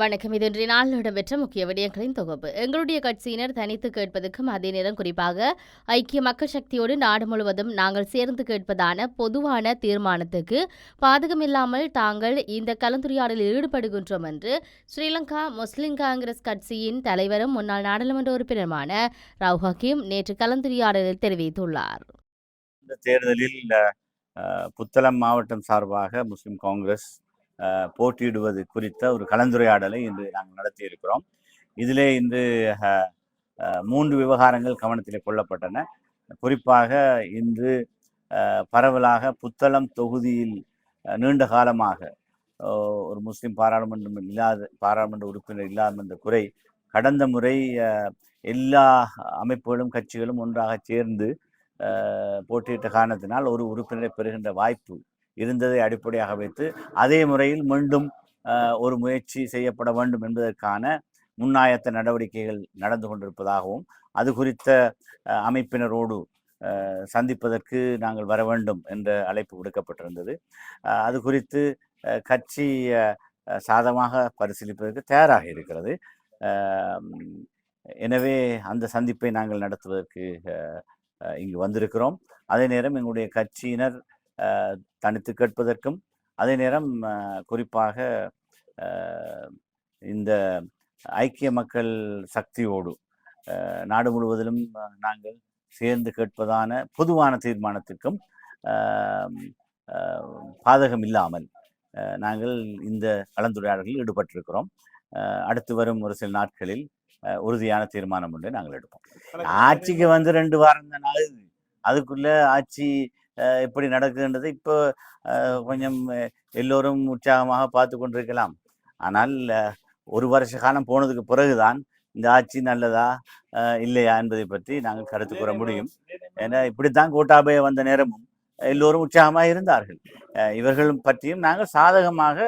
வணக்கம். இது இன்றைய நாளில் இடம்பெற்ற முக்கிய விடயங்களின் தொகுப்பு. எங்களுடைய கட்சியினர் தனித்து கேட்பதற்கும் அதே நேரம் குறிப்பாக ஐக்கிய மக்கள் சக்தியோடு நாடு முழுவதும் நாங்கள் சேர்ந்து கேட்பதான பொதுவான தீர்மானத்துக்கு பாதகமில்லாமல் தாங்கள் இந்த கலந்துரையாடலில் ஈடுபடுகின்றோம் என்று ஸ்ரீலங்கா முஸ்லிம் காங்கிரஸ் கட்சியின் தலைவரும் முன்னாள் நாடாளுமன்ற உறுப்பினருமான ராவ் ஹக்கீம் நேற்று கலந்துரையாடலில் தெரிவித்துள்ளார். இந்த தேர்தலில் புத்தளம் மாவட்டம் சார்பாக முஸ்லிம் காங்கிரஸ் போட்டியிடுவது குறித்த ஒரு கலந்துரையாடலை இன்று நாங்கள் நடத்தி இருக்கிறோம் இதிலே இன்று மூன்று விவகாரங்கள் கவனத்தில் கொள்ளப்பட்டன. குறிப்பாக இன்று பரவலாக புத்தளம் தொகுதியில் நீண்ட காலமாக ஒரு முஸ்லிம் பாராளுமன்றம் இல்லாத பாராளுமன்ற உறுப்பினர் இல்லாத என்ற குறை கடந்த முறை எல்லா அமைப்புகளும் கட்சிகளும் ஒன்றாக சேர்ந்து போட்டியிட்ட காரணத்தினால் ஒரு உறுப்பினரை பெறுகின்ற வாய்ப்பு இருந்ததை அடிப்படையாக வைத்து அதே முறையில் மீண்டும் ஒரு முயற்சி செய்யப்பட வேண்டும் என்பதற்கான முன்னாயத்த நடவடிக்கைகள் நடந்து கொண்டிருப்பதாகவும் அது குறித்த அமைப்பினரோடு சந்திப்பதற்கு நாங்கள் வர வேண்டும் என்ற அழைப்பு விடுக்கப்பட்டிருந்தது. அது குறித்து கட்சி சாதமாக பரிசீலிப்பதற்கு தயாராக இருக்கிறது. எனவே அந்த சந்திப்பை நாங்கள் நடத்துவதற்கு இங்கு வந்திருக்கிறோம். அதே நேரம் எங்களுடைய கட்சியினர் தனித்து கேட்பதற்கும் அதே நேரம் குறிப்பாக இந்த ஐக்கிய மக்கள் சக்தியோடு நாடு முழுவதிலும் நாங்கள் சேர்ந்து கேட்பதான பொதுவான தீர்மானத்திற்கும் பாதகம் இல்லாமல் நாங்கள் இந்த கலந்துரையாடலில் ஈடுபட்டிருக்கிறோம். அடுத்து வரும் ஒரு சில நாட்களில் உறுதியான தீர்மானம் ஒன்றை நாங்கள் எடுப்போம். ஆட்சிக்கு வந்து ரெண்டு வாரம் தான் ஆகுது. அதுக்குள்ள ஆட்சி எப்படி நடக்குதுன்றது இப்போ கொஞ்சம் எல்லோரும் உற்சாகமாக பார்த்து கொண்டிருக்கலாம். ஆனால் ஒரு வருஷ காலம் போனதுக்கு பிறகுதான் இந்த ஆட்சி நல்லதா இல்லையா என்பதை பற்றி நாங்கள் கருத்து கூற முடியும். ஏன்னா இப்படித்தான் கோட்டாபய வந்த நேரமும் எல்லோரும் உற்சாகமாக இருந்தார்கள். அஹ், இவர்கள் பற்றியும் நாங்கள் சாதகமாக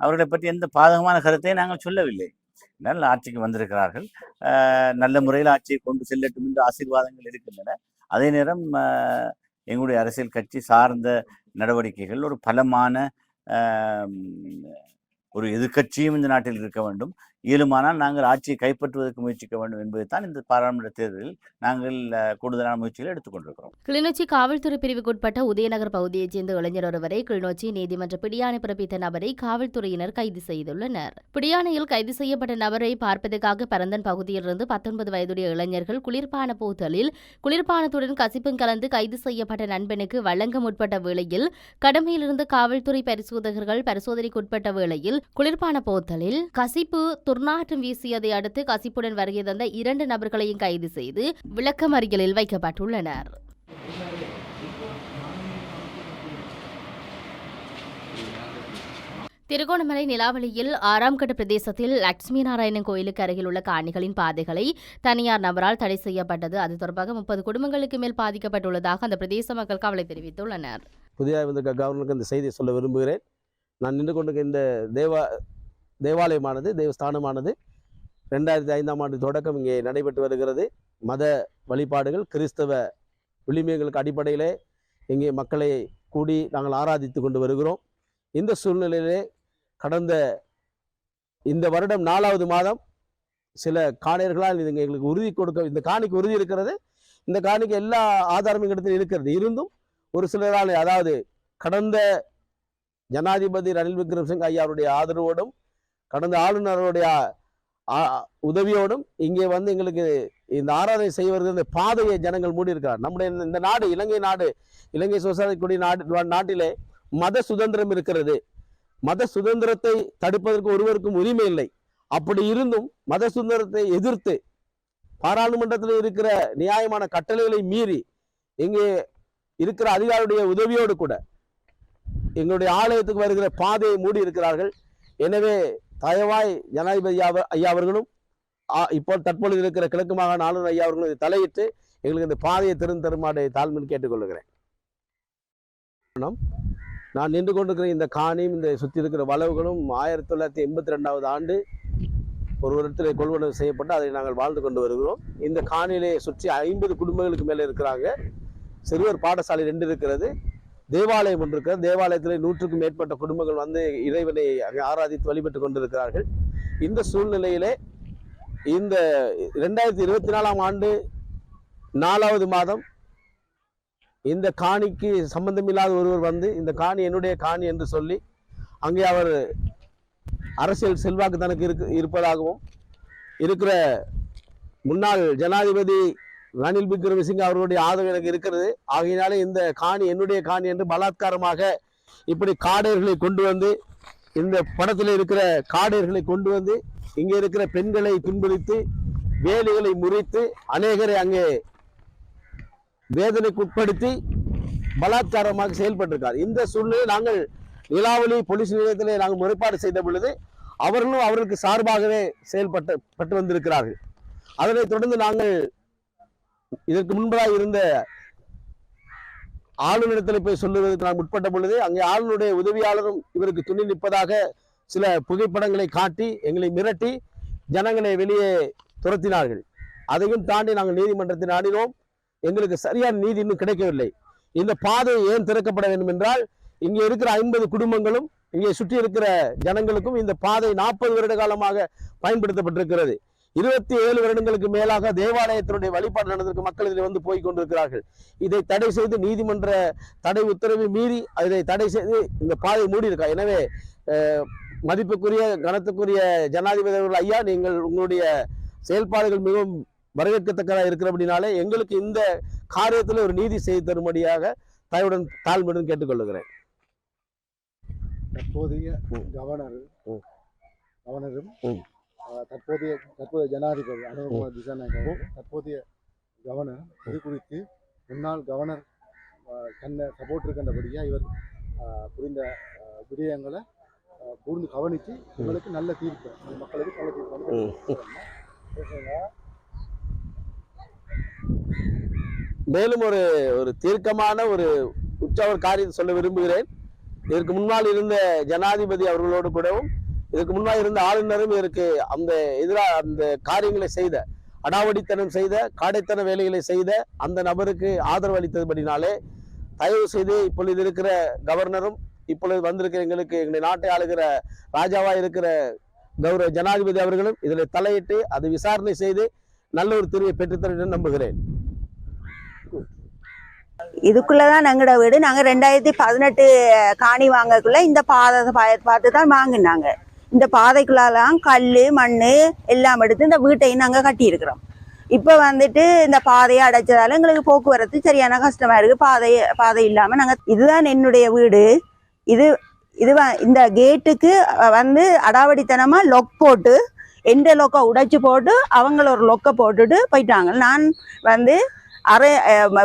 அவர்களை பற்றி எந்த பாதகமான கருத்தையும் நாங்கள் சொல்லவில்லை. நல்ல ஆட்சிக்கு வந்திருக்கிறார்கள். நல்ல முறையில் ஆட்சியை கொண்டு செல்லட்டும் என்று ஆசீர்வாதங்கள் இருக்கின்றன. அதே நேரம் எங்களுடைய அரசியல் கட்சி சார்ந்த நடவடிக்கைகள் ஒரு பலமான ஒரு எதிர்க்கட்சியும் இந்த நாட்டில் இருக்க வேண்டும். இயலுமானால் நாங்கள் ஆட்சியை கைப்பற்றுவதற்கு முயற்சிக்க வேண்டும் என்பதைத்தான் இந்த பாராளுமன்ற தேர்தலில் நாங்கள் கூடுதலான முயற்சிகளை எடுத்துக்கொண்டிருக்கிறோம். கிளிநொச்சி காவல்துறை பிரிவுக்குட்பட்ட உதயநகர் பகுதியைச் சேர்ந்த இளைஞர் ஒருவரை கிளிநொச்சி நீதிமன்ற பிடியாணை பிறப்பித்த நபரை காவல்துறையினர் கைது செய்துள்ளனர். பிடியாணையில் கைது செய்யப்பட்ட நபரை பார்ப்பதற்காக பரந்தன் பகுதியிலிருந்து பத்தொன்பது வயதுடைய இளைஞர்கள் குளிர்பான போத்தலில் குளிர்பானத்துடன் கசிப்பும் கலந்து கைது செய்யப்பட்ட நண்பனுக்கு வழங்க முற்பட்ட வேளையில் கடமையிலிருந்து காவல்துறை பரிசோதகர்கள் பரிசோதனைக்குட்பட்ட வேளையில் குளிர்பான போத்தலில் கசிப்பு துர்நாற்றம் வீசியதை அடுத்து கசிப்புடன் வருகை தந்த இரண்டு நபர்களையும் கைது செய்து விளக்கமறியலில் வைக்கப்பட்டுள்ளனர். திருகோணமலை நிலாவளியில் ஆறாம் கட்ட பிரதேசத்தில் லட்சுமி நாராயணன் கோயிலுக்கு அருகில் உள்ள காணிகளின் பாதைகளை தனியார் நபரால் தடை செய்யப்பட்டது. அது தொடர்பாக முப்பது குடும்பங்களுக்கு மேல் பாதிக்கப்பட்டுள்ளதாக அந்த பிரதேச மக்கள் கவலை தெரிவித்துள்ளனர். புதிதாக வந்திருக்க கவர்னருக்கு இந்த செய்தியை சொல்ல விரும்புகிறேன். நான் நின்று கொண்டிருக்க இந்த தேவா தேவாலயமானது தேவஸ்தானமானது. ரெண்டாயிரத்தி ஐந்தாம் ஆண்டு தொடக்கம் இங்கே நடைபெற்று வருகிறது. மத வழிபாடுகள் கிறிஸ்தவ விளிமியங்களுக்கு அடிப்படையிலே இங்கே மக்களை கூடி நாங்கள் ஆராதித்து கொண்டு வருகிறோம். இந்த சூழ்நிலையிலே கடந்த இந்த வருடம் நாலாவது மாதம் சில காணியர்களால் இது எங்களுக்கு உறுதி கொடுக்க இந்த காணிக்கு உறுதி இருக்கிறது. இந்த காணிக்கு எல்லா ஆதாரமும் இடத்தில் இருக்கிறது. இருந்தும் ஒரு சிலரால் அதாவது கடந்த ஜனாதிபதி ரணில் விக்ரமசிங் ஐயாருடைய ஆதரவோடும் கடந்த ஆளுநருடைய உதவியோடும் இங்கே வந்து எங்களுக்கு இந்த ஆராதனை செய்வது இந்த பாதையை ஜனங்கள் மூடி இருக்கிறார் நம்முடைய இந்த- நாடு இலங்கை நாடு இலங்கை சுதந்திர நாடு நாட்டிலே மத சுதந்திரம் இருக்கிறது. மத சுதந்திரத்தை தடுப்பதற்கு ஒருவருக்கும் உரிமை இல்லை. அப்படி இருந்தும் மத சுதந்திரத்தை எதிர்த்து பாராளுமன்றத்தில் இருக்கிற நியாயமான கட்டளைகளை மீறி இங்கே இருக்கிற அதிகாரியுடைய உதவியோடு கூட எங்களுடைய ஆலயத்துக்கு வருகிற பாதையை மூடி இருக்கிறார்கள் எனவே தயவாய் ஜனாதிபதி ஐயா- அவர்களும் ஆ, இப்போ தற்பொழுது இருக்கிற கிழக்கு மாகாண ஆளுநர் ஐயா அவர்களும் இதை தலையிட்டு எங்களுக்கு இந்த பாதையை திறந்து தருமாறு தாழ்மையில் கேட்டுக்கொள்கிறேன். நான் நின்று கொண்டிருக்கிற இந்த காணியும் இந்த சுற்றி இருக்கிற வளவுகளும் ஆயிரத்தி தொள்ளாயிரத்தி எண்பத்தி ரெண்டாவது ஆண்டு ஒரு இடத்துல கொள்வனவு செய்யப்பட்டு அதை நாங்கள் வாழ்ந்து கொண்டு வருகிறோம். இந்த காணியிலே சுற்றி ஐம்பது குடும்பங்களுக்கு மேலே இருக்கிறாங்க. சிறுவர் பாடசாலை ரெண்டு இருக்கிறது. தேவாலயம் ஒன்று இருக்கிறது. தேவாலயத்தில் நூற்றுக்கும் மேற்பட்ட குடும்பங்கள் வந்து இறைவனை அங்கே ஆராதித்து வழிபட்டு கொண்டிருக்கிறார்கள். இந்த சூழ்நிலையிலே இந்த ரெண்டாயிரத்தி இருபத்தி நாலாம் ஆண்டு நாலாவது மாதம் இந்த காணிக்கு சம்பந்தமில்லாத ஒருவர் வந்து இந்த காணி என்னுடைய காணி என்று சொல்லி அங்கே அவர் அரசியல் செல்வாக்கு தனக்கு இருக்கு இருப்பதாகவும் இருக்கிற முன்னாள் ஜனாதிபதி ரணில் விக்ரமசிங்க அவர்களுடைய ஆதரவு எனக்கு இருக்கிறது. ஆகையினாலே இந்த காணி என்னுடைய காணி என்று பலாத்காரமாக இப்படி காடையர்களை கொண்டு வந்து இந்த படத்தில் இருக்கிற காடையர்களை கொண்டு வந்து இங்கே இருக்கிற பெண்களை துன்புறுத்தி வேலிகளை முறித்து அநேகரை அங்கே வேதனைக்கு உட்படுத்தி பலாத்காரமாக செயல்பட்டிருக்கார். இந்த சூழ்நிலையில் நாங்கள் நிலாவளி போலீஸ் நிலையத்திலே நாங்கள் முறைப்பாடு செய்த பொழுது அவர்களும் அவர்களுக்கு சார்பாகவே செயல்பட்டு பட்டு வந்திருக்கிறார்கள். அதனைத் தொடர்ந்து நாங்கள் இதற்கு முன்பதாக இருந்த ஆளுநரிடத்தில் போய் சொல்லுவதற்கு நான் முற்பட்ட பொழுது அங்கே ஆளுநருடைய உதவியாளரும் இவருக்கு துணி நிற்பதாக சில புகைப்படங்களை காட்டி எங்களை மிரட்டி ஜனங்களை வெளியே துரத்தினார்கள். அதையும் தாண்டி நாங்கள் நீதிமன்றத்தில் ஆடினோம். எங்களுக்கு சரியான நீதி இன்னும் கிடைக்கவில்லை. இந்த பாதை ஏன் திறக்கப்பட வேண்டும் என்றால் இங்கே இருக்கிற ஐம்பது குடும்பங்களும் இங்கே சுற்றி இருக்கிற ஜனங்களுக்கும் இந்த பாதை நாற்பது வருட காலமாக பயன்படுத்தப்பட்டிருக்கிறது. இருபத்தி ஏழு வருடங்களுக்கு மேலாக தேவாலயத்தினுடைய வழிபாடு நடந்திருக்கு. மக்கள் இதில் வந்து போய் கொண்டிருக்கிறார்கள் இதை தடை செய்து நீதிமன்ற தடை உத்தரவை மீறி அதை தடை செய்து இந்த பாதை மூடி இருக்கா எனவே மதிப்புக்குரிய கனத்துக்குரிய ஜனாதிபதி அவர்கள் ஐயா நீங்கள் உங்களுடைய செயல்பாடுகள் மிகவும் வரவேற்கத்தக்கதாக இருக்கிறபடினாலே எங்களுக்கு இந்த காரியத்தில் ஒரு நீதி செய்து தரும்படியாக தாயுடன் தாழ்மையுடன் கேட்டுக்கொள்ளுகிறேன் தற்போதைய. கவர்னர். கவர்னரும் தற்போதைய தற்போதைய ஜனாதிபதி அனுகுமார் திசாநாயக் அவர்கள் தற்போதைய கவர்னர். இது குறித்து முன்னாள் கவர்னர் தன்னை சப்போர்ட் இருக்கின்றபடியா இவர் புரிந்த விடயங்களை கூர்ந்து கவனித்து உங்களுக்கு நல்ல தீர்ப்பு. மக்களுக்கு நல்ல தீர்ப்பு. மேலும் ஒரு ஒரு தீர்க்கமான ஒரு உற்சவர் காரியத்தை சொல்ல விரும்புகிறேன். இதற்கு முன்னால் இருந்த ஜனாதிபதி அவர்களோடு கூடவும் இதுக்கு முன்னாடி இருந்த ஆளுநரும் இதற்கு அந்த எதிராக அந்த காரியங்களை செய்த அடாவடித்தனம் செய்த காடைத்தன வேலைகளை செய்த அந்த நபருக்கு ஆதரவு அளித்தபடினாலே தயவு செய்து இப்பொழுது இருக்கிற கவர்னரும் இப்பொழுது வந்திருக்கிற எங்களுக்கு எங்களுடைய நாட்டை ஆளுகிற ராஜாவா இருக்கிற கௌரவ ஜனாதிபதி அவர்களும் இதில் தலையிட்டு அதை விசாரணை செய்து நல்ல ஒரு தீர்வை பெற்றுத்தர என்று நம்புகிறேன். இதுக்குள்ளதான் எங்களோட வீடு. நாங்க ரெண்டாயிரத்தி பதினெட்டு காணி வாங்கக்குள்ள இந்த பாதை பார்த்து தான் வாங்கினாங்க. இந்த பாதைக்குள்ளாலாம் கல் மண் எல்லாம் எடுத்து இந்த வீட்டையும் நாங்கள் கட்டியிருக்கிறோம். இப்போ வந்துட்டு இந்த பாதையை அடைச்சதால எங்களுக்கு போக்குவரத்து சரியான கஷ்டமாக இருக்குது பாதை பாதை இல்லாமல் நாங்கள் இதுதான் என்னுடைய வீடு. இது இது இந்த கேட்டுக்கு வந்து அடாவடித்தனமாக லொக் போட்டு எந்த லொக்கை உடைச்சி போட்டு அவங்கள ஒரு லொக்கை போட்டுட்டு போயிட்டாங்க. நான் வந்து அரை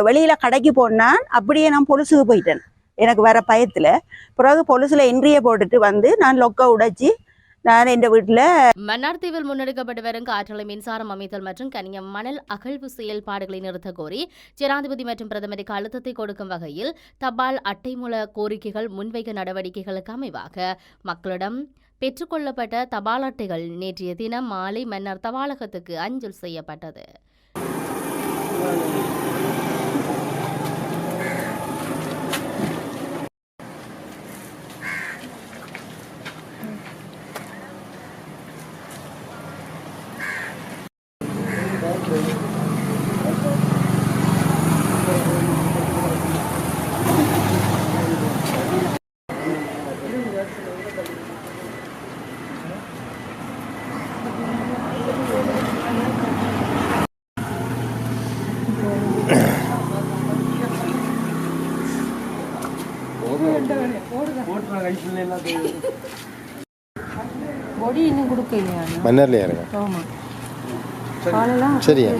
வெளியில் கடைக்கு போனால் அப்படியே நான் பொலுசுக்கு போயிட்டேன். எனக்கு வர பயத்தில். பிறகு பொலுசில் என்ட்ரியை போட்டுட்டு வந்து நான் லொக்கை உடைச்சி நான் இந்த வீட்டில் மன்னார் தீவில் முன்னெடுக்கப்பட்டு வரும் காற்றலை மின்சாரம் அமைத்தல் மற்றும் கனியம் மணல் அகழ்வு செயல்பாடுகளை நிறுத்த கோரி ஜனாதிபதி மற்றும் பிரதமருக்கு அழுத்தத்தை கொடுக்கும் வகையில் தபால் அட்டை மூல கோரிக்கைகள் முன்வைக்க நடவடிக்கைகளுக்கு அமைவாக. மக்களிடம் பெற்றுக்கொள்ளப்பட்ட தபால் அட்டைகள் நேற்றைய தினம் மாலை மன்னர் தபாலகத்துக்கு அஞ்சல் செய்யப்பட்டது. பொடி இன்னும் கொடுக்கலையா மன்னர்லையா ஆமாம் காலெல்லாம் சரியா.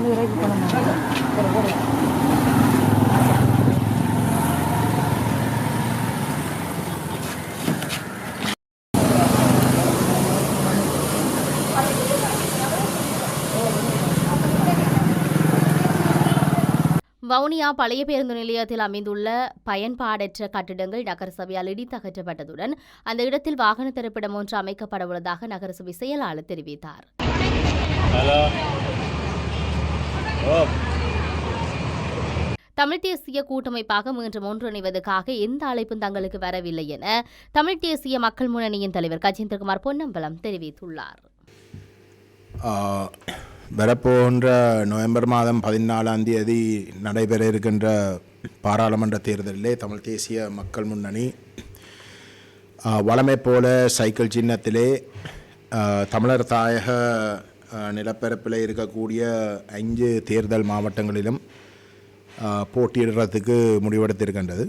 வவுனியா பழைய பேருந்து நிலையத்தில் அமைந்துள்ள பயன்பாடற்ற கட்டிடங்கள் நகரசபையால் இடித்து அகற்றப்பட்டதுடன் அந்த இடத்தில் வாகன திரைப்படம் ஒன்று அமைக்கப்பட உள்ளதாக நகரசபை செயலாளர் தெரிவித்தார். தமிழ் தேசிய கூட்டமைப்பாக மீண்டும் ஒன்றிணைவதற்காக எந்த அழைப்பும் தங்களுக்கு வரவில்லை என தமிழ் தேசிய மக்கள் முன்னணியின் தலைவர் கஜேந்திரகுமார் பொன்னம்பலம் தெரிவித்துள்ளார். வரப்போகின்ற நவம்பர் மாதம் பதினாலாம் தேதி நடைபெற இருக்கின்ற பாராளுமன்ற தேர்தலிலே தமிழ் தேசிய மக்கள் முன்னணி வளமை போல சைக்கிள் சின்னத்திலே தமிழர் தாயக நிலப்பரப்பில் இருக்கக்கூடிய ஐந்து தேர்தல் மாவட்டங்களிலும் போட்டியிடுறதுக்கு முடிவெடுத்திருக்கின்றது.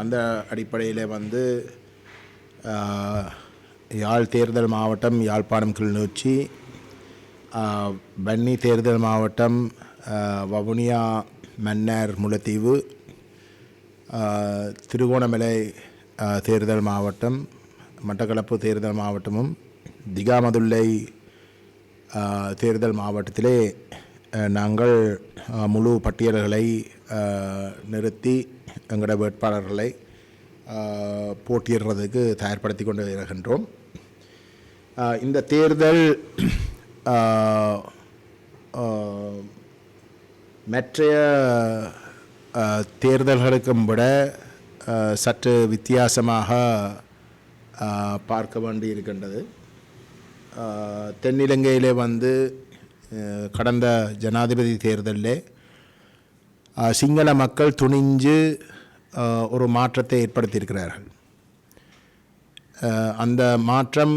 அந்த அடிப்படையில் வந்து யாழ் தேர்தல் மாவட்டம் யாழ்ப்பாணம் கிளிநொச்சி வன்னி தேர்தல் மாவட்டம் வவுனியா மன்னார் முல்லைத்தீவு திருகோணமலை தேர்தல் மாவட்டம் மட்டக்களப்பு தேர்தல் மாவட்டமும் திகாமதுல்லை தேர்தல் மாவட்டத்திலே நாங்கள் முழு பட்டியல்களை நிறுத்தி எங்களோட வேட்பாளர்களை போட்டியிடுறதுக்கு தயார்படுத்தி கொண்டு வருகின்றோம் இந்த தேர்தல் மற்றைய தேர்தல்களுக்கும் விட சற்று வித்தியாசமாக பார்க்க வேண்டி இருக்கின்றது. தென்னிலங்கையிலே வந்து கடந்த ஜனாதிபதி தேர்தலில் சிங்கள மக்கள் துணிஞ்சு ஒரு மாற்றத்தை ஏற்படுத்தியிருக்கிறார்கள். அந்த மாற்றம்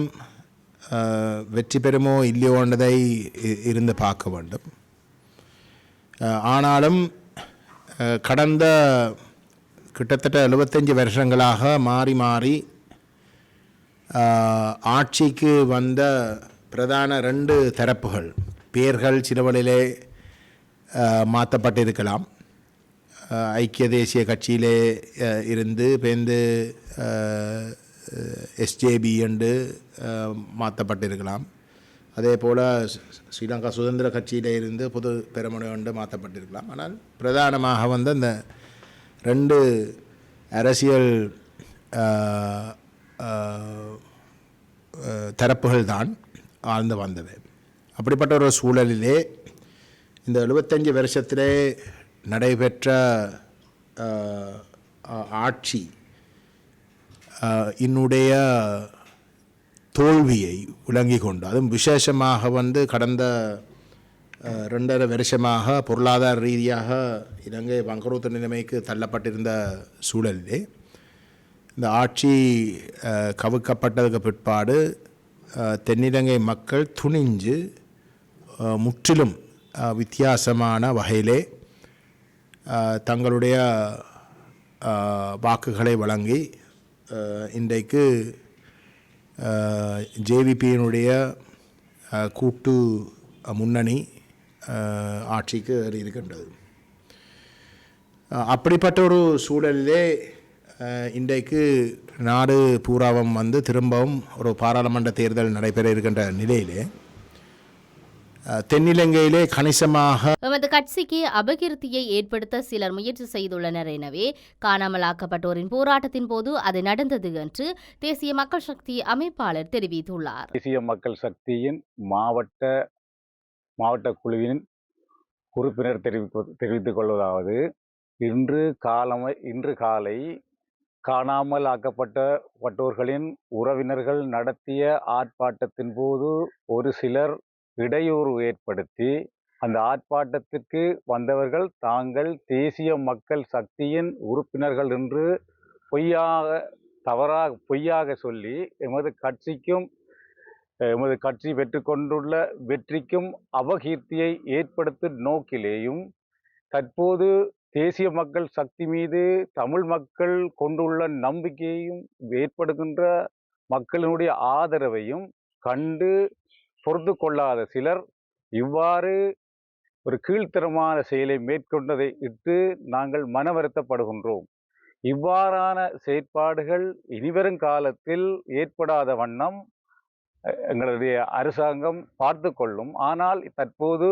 வெற்றி பெறுமோ இல்லையோன்றதை இருந்து பார்க்க வேண்டும் ஆனாலும் கடந்த கிட்டத்தட்ட எழுபத்தஞ்சு வருஷங்களாக மாறி மாறி ஆட்சிக்கு வந்த பிரதான ரெண்டு தரப்புகள் பேர்கள் சிலவழிலே மாற்றப்பட்டிருக்கலாம் ஐக்கிய தேசிய கட்சியிலே இருந்து பேருந்து எஸ்ஜேபி என்று மாற்றப்பட்டிருக்கலாம் அதே போல் ஸ்ரீலங்கா சுதந்திர கட்சியில் இருந்து புது பெருமுனை என்று மாற்றப்பட்டிருக்கலாம் ஆனால் பிரதானமாக வந்து அந்த ரெண்டு அரசியல் தரப்புகள் தான் ஆழ்ந்து வந்தது. அப்படிப்பட்ட ஒரு சூழலிலே இந்த எழுபத்தஞ்சு வருஷத்திலே நடைபெற்ற ஆட்சி என்னுடைய தோல்வியை விளங்கி கொண்டு அதுவும் விசேஷமாக வந்து கடந்த ரெண்டரை வருஷமாக பொருளாதார ரீதியாக இலங்கை வங்குரோத்து நிலைமைக்கு தள்ளப்பட்டிருந்த சூழலிலே இந்த ஆட்சி கவுக்கப்பட்டதுக்கு பிற்பாடு தென்னிலங்கை மக்கள் துணிஞ்சு முற்றிலும் வித்தியாசமான வகையிலே தங்களுடைய வாக்குகளை வழங்கி இன்றைக்கு ஜேவிபியினுடைய கூட்டு முன்னணி ஆட்சிக்கு இருக்கின்றது. அப்படிப்பட்ட ஒரு சூழலிலே இன்றைக்கு நாடு பூராவும் வந்து திரும்பவும் ஒரு பாராளுமன்ற தேர்தல் நடைபெற இருக்கின்ற நிலையிலே தென்னிலங்கையிலே கணிசமாக எமது கட்சிக்கு அபகீர்த்தியை ஏற்படுத்த சிலர் முயற்சி செய்துள்ளனர். எனவே காணாமலாக்கப்பட்டோரின் போராட்டத்தின் போது அது நடந்தது என்று தேசிய மக்கள் சக்தி அமைப்பாளர் தெரிவித்துள்ளார். தேசிய மக்கள் சக்தியின் மாவட்ட மாவட்ட குழுவின் உறுப்பினர் தெரிவிப்பது தெரிவித்துக் கொள்வதாவது இன்று காலமை இன்று காலை காணாமல் ஆக்கப்பட்ட பட்டோர்களின் உறவினர்கள் நடத்திய ஆர்ப்பாட்டத்தின் போது ஒரு சிலர் இடையூறு ஏற்படுத்தி அந்த ஆர்ப்பாட்டத்திற்கு வந்தவர்கள் தாங்கள் தேசிய மக்கள் சக்தியின் உறுப்பினர்கள் என்று பொய்யாக தவறாக பொய்யாக சொல்லி எமது கட்சிக்கும் எமது கட்சி பெற்றுக்கொண்டுள்ள வெற்றிக்கும் அபகீர்த்தியை ஏற்படுத்தும் நோக்கிலேயும் தற்போது தேசிய மக்கள் சக்தி மீது தமிழ் மக்கள் கொண்டுள்ள நம்பிக்கையையும் ஏற்படுகின்ற மக்களினுடைய ஆதரவையும் கண்டு பொறுத்து கொள்ளாத சிலர் இவ்வாறு ஒரு கீழ்த்தரமான செயலை மேற்கொண்டதை இட்டு நாங்கள் மனவருத்தப்படுகின்றோம் இவ்வாறான செயற்பாடுகள் இனிவரும் காலத்தில் ஏற்படாத வண்ணம் எங்களுடைய அரசாங்கம் பார்த்து கொள்ளும். ஆனால் தற்போது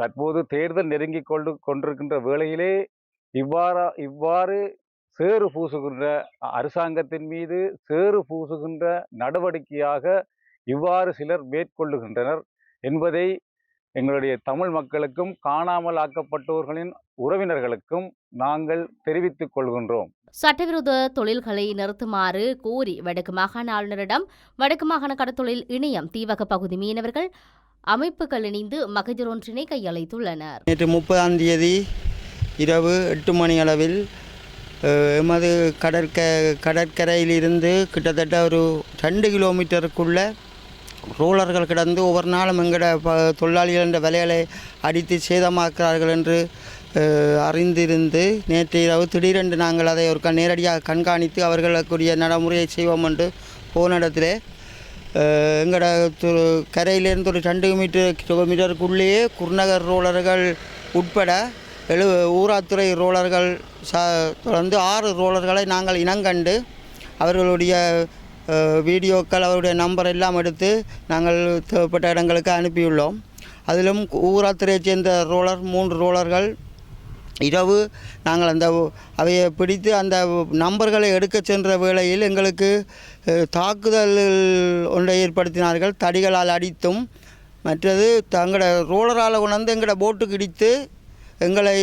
தற்போது தேர்தல் நெருங்கி கொண்டு கொண்டிருக்கின்ற வேளையிலே இவ்வாறா இவ்வாறு சேறு பூசுகின்ற அரசாங்கத்தின் மீது சேறு பூசுகின்ற நடவடிக்கையாக இவ்வாறு சிலர் மேற்கொள்ளுகின்றனர் என்பதை எங்களுடைய தமிழ் மக்களுக்கும் காணாமல் ஆக்கப்பட்டோர்களின் உறவினர்களுக்கும் நாங்கள் தெரிவித்துக் கொள்கின்றோம். சட்டவிரோத தொழில்களை நிறுத்துமாறு கோரி வடக்கு மாகாண ஆளுநரிடம் வடக்கு மாகாண கடத்தொழில் இணையம் தீவக பகுதி மீனவர்கள் அமைப்புகள் இணைந்து மகஜர் ஒன்றினை கையளித்துள்ளனர். நேற்று முப்பதாம் தேதி இரவு எட்டு மணி அளவில் எமது கடற்க கடற்கரையிலிருந்து கிட்டத்தட்ட ஒரு ரெண்டு கிலோமீட்டருக்குள்ள ரோலர்கள் கிடந்து ஒவ்வொரு நாளும் எங்கட ப தொழிலாளிகள் என்ற விலைகளை அடித்து சேதமாக்குறார்கள் என்று அறிந்திருந்து நேற்று இரவு திடீரென்று நாங்கள் அதை ஒரு க- நேரடியாக கண்காணித்து அவர்களுக்குரிய நடைமுறையை செய்வோம் என்று போன இடத்துல எங்களோட எங்கட து கரையிலேருந்து ஒரு ரெண்டு மீட்டர் கிலோமீட்டருக்குள்ளேயே குருநகர் ரோலர்கள் உட்பட எழு ஊராத்துறை ரோலர்கள் ச தொடர்ந்து ஆறு ரோலர்களை நாங்கள் இனங்கண்டு அவர்களுடைய வீடியோக்கள் அவருடைய நம்பர் எல்லாம் எடுத்து நாங்கள் தேவைப்பட்ட இடங்களுக்கு அனுப்பியுள்ளோம். அதிலும் ஊராத்துறையைச் சேர்ந்த ரோலர் மூன்று ரோலர்கள் இரவு நாங்கள் அந்த அவையை பிடித்து அந்த நம்பர்களை எடுக்கச் சென்ற வேளையில் எங்களுக்கு தாக்குதல் ஒன்றை ஏற்படுத்தினார்கள். தடிகளால் அடித்தும் மற்றது தங்களோட ரோலரால் கொண்டாந்து எங்களோட போட்டுக்கு இடித்து எங்களை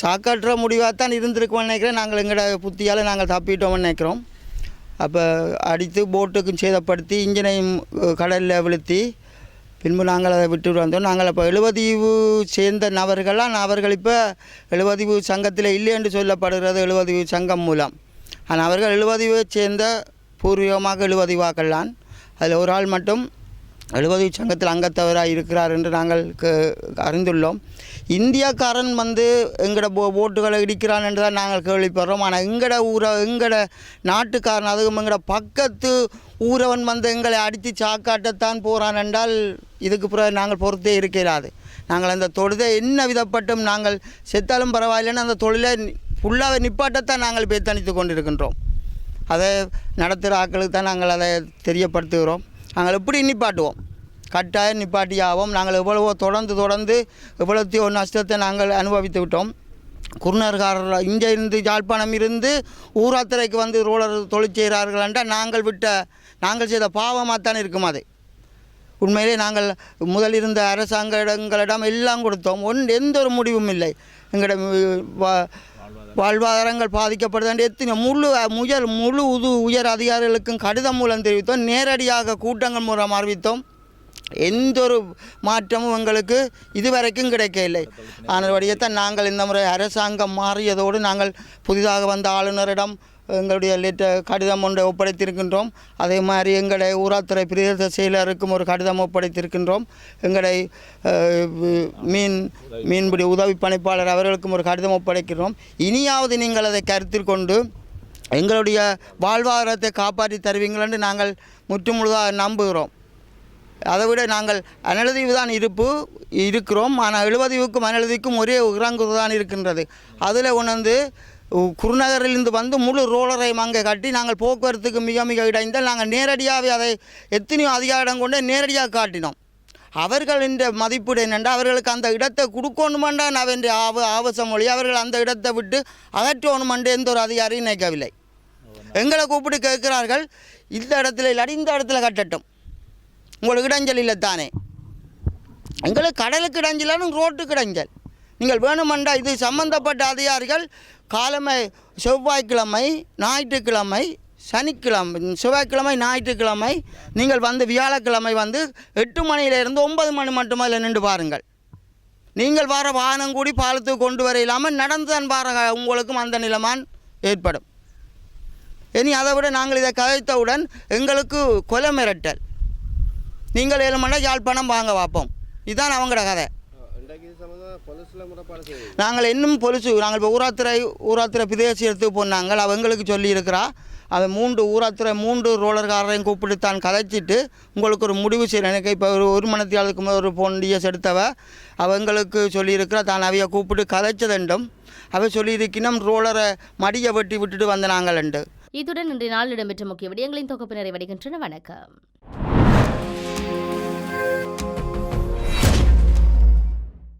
சாக்காற்ற முடிவாக தான் இருந்திருக்கோம்னு நினைக்கிறேன். நாங்கள் எங்களோட புத்தியால் நாங்கள் தப்பிட்டோம்னு நினைக்கிறோம். அப்போ அடித்து போட்டுக்கும் சேதப்படுத்தி இன்ஜினையும் கடலில் விழுத்தி பின்பு நாங்கள் அதை விட்டு வந்தோம். நாங்கள் இப்போ எழுபதீவு சேர்ந்த நபர்கள்லாம் அவர்கள் இப்போ எழுபதீவு சங்கத்தில் இல்லை என்று சொல்லப்படுகிறது எழுபதீவு சங்கம் மூலம். ஆனால் அவர்கள் எழுபதீவை சேர்ந்த பூர்வீகமாக எழுபதீவாக்கள்தான். அதில் ஒரு ஆள் மட்டும் எழுபதீவு சங்கத்தில் அங்கத்தவராக இருக்கிறார் என்று நாங்கள் க- அறிந்துள்ளோம். இந்தியாக்காரன் வந்து எங்களோட போ போட்டுகளை இடிக்கிறான் என்று தான் நாங்கள் கேள்விப்படுறோம். ஆனால் எங்களோட ஊரை எங்களோட நாட்டுக்காரன் அதுவும் எங்களோட பக்கத்து ஊரவன் வந்து எங்களை அடித்து சாக்காட்டத்தான் போகிறான் என்றால் இதுக்கு பிறகு நாங்கள் பொறுத்தே இருக்கிறாது. நாங்கள் அந்த தொழிலை என்ன விதப்பட்டும் நாங்கள் செத்தாலும் பரவாயில்லைன்னு அந்த தொழிலை ஃபுல்லாக நிப்பாட்டத்தான் நாங்கள் பேத்தணித்து கொண்டிருக்கின்றோம். அதை நடத்துகிற ஆட்களுக்கு தான் நாங்கள் அதை தெரியப்படுத்துகிறோம். நாங்கள் எப்படி நிப்பாட்டுவோம். கட்டாயம் நிப்பாட்டி ஆவோம் நாங்கள் எவ்வளவோ தொடர்ந்து தொடர்ந்து எவ்வளோத்தையோ நஷ்டத்தை நாங்கள் அனுபவித்து விட்டோம். குருநர்காரர் இங்கே இருந்து யாழ்ப்பாணம் இருந்து ஊராத்திரைக்கு வந்து ரோலர் தொழில் செய்கிறார்கள் என்றால் நாங்கள் விட்ட நாங்கள் செய்த பாவமாக தான் இருக்கும் அது. உண்மையிலே நாங்கள் முதல் இருந்த அரசாங்கங்களிடம் எல்லாம் கொடுத்தோம். ஒன் எந்த ஒரு முடிவும் இல்லை. எங்களிடம் வாழ்வாதாரங்கள் பாதிக்கப்படுது எத்தனை முழு முயல் முழு உது உயர் அதிகாரிகளுக்கும் கடிதம் மூலம் தெரிவித்தோம். நேரடியாக கூட்டங்கள் மூலம் அறிவித்தோம். எந்த ஒரு மாற்றமும் எங்களுக்கு இதுவரைக்கும் கிடைக்கவில்லை. ஆனபடியத்தான் நாங்கள் இந்த முறை அரசாங்கம் மாறியதோடு நாங்கள் புதிதாக வந்த ஆளுநரிடம் எங்களுடைய லெட்டர் கடிதம் ஒன்றை ஒப்படைத்திருக்கின்றோம். அதே மாதிரி எங்களை ஊராத்துறை பிரதேச செயலருக்கும் ஒரு கடிதம் ஒப்படைத்திருக்கின்றோம். எங்களை மீன் மீன்பிடி உதவி பணிப்பாளர் அவர்களுக்கும் ஒரு கடிதம் ஒப்படைக்கிறோம் இனியாவது நீங்கள் அதை கருத்தில் கொண்டு எங்களுடைய வாழ்வாதாரத்தை காப்பாற்றி தருவீங்கள் என்று நாங்கள் முற்றுமுழுதாக நம்புகிறோம். அதை விட நாங்கள் அனலதிவு தான் இருப்பு இருக்கிறோம். ஆனால் எழுபதீவுக்கும் அனலதிக்கும் ஒரே இறங்கு தான் இருக்கின்றது. அதில் உணர்ந்து குருநகரிலிருந்து வந்து முழு ரோலரையும் அங்கே கட்டி நாங்கள் போக்குவரத்துக்கு மிக மிக இடைந்தால். நாங்கள் நேரடியாகவே அதை எத்தனையோ அதிகாரம் கொண்டு நேரடியாக காட்டினோம். அவர்கள் என்ற மதிப்பீடு என்னென்றால் அவர்களுக்கு அந்த இடத்தை கொடுக்கணுமெண்டான் அவன் ஆவ ஆவசம் மொழி அவர்கள் அந்த இடத்தை விட்டு அகற்றணுமென்று எந்த ஒரு அதிகாரியும் நினைக்கவில்லை. எங்களை கூப்பிட்டு கேட்கிறார்கள் இந்த இடத்துல இல்லாட்டி இந்த இடத்துல கட்டட்டும். உங்களுக்கு இடைஞ்சல் இல்லை தானே எங்களுக்கு கடலுக்கு இடைஞ்சலும் ரோட்டுக்கு இடைஞ்சல். நீங்கள் வேணுமெண்டா இது சம்பந்தப்பட்ட அதிகாரிகள் காலமை செவ்வாய்க்கிழமை ஞாயிற்றுக்கிழமை சனிக்கிழமை செவ்வாய்க்கிழமை ஞாயிற்றுக்கிழமை நீங்கள் வந்து வியாழக்கிழமை வந்து எட்டு மணியிலிருந்து ஒன்பது மணி மட்டும் அதில் நின்று பாருங்கள். நீங்கள் வர வாகனம் கூடி பாலத்துக்கு கொண்டு வர இல்லாமல் நடந்து தான் பாருங்க உங்களுக்கும் அந்த நிலைமான் ஏற்படும். இனி அதை விட நாங்கள் இதை கதைத்தவுடன் எங்களுக்கு கொலை மிரட்டல். நீங்கள் ஏழுமண்டா யாழ்ப்பாணம் வாங்க பார்ப்போம். இதுதான் அவங்களோட கதை. நாங்கள் இன்னும் பொலிசு நாங்கள் இப்போ ஊராத்துறை ஊராத்துறை பிரதேசத்துக்கு போனாங்க அவங்களுக்கு சொல்லியிருக்கிறா. அவன் மூன்று ஊராத்துறை மூன்று ரோலர்காரரையும் கூப்பிட்டு தான் கதைச்சிட்டு உங்களுக்கு ஒரு முடிவு செய்கிறேன் எனக்கு இப்போ ஒரு ஒரு மணத்தியாளுக்கு முதல் ஒரு போன் டிஎஸ் எடுத்தவ அவங்களுக்கு சொல்லியிருக்கிறா. தான் அவைய கூப்பிட்டு கதைச்சதுண்டும் அவ சொல்லியிருக்கணும் ரோலரை மடியை வெட்டி விட்டுட்டு வந்த நாங்கள் இத்துடன் இன்றைய நாள் இடம்பெற்ற முக்கிய விடயங்களின் தொகுப்பு நிறைவடைகின்றன வணக்கம்.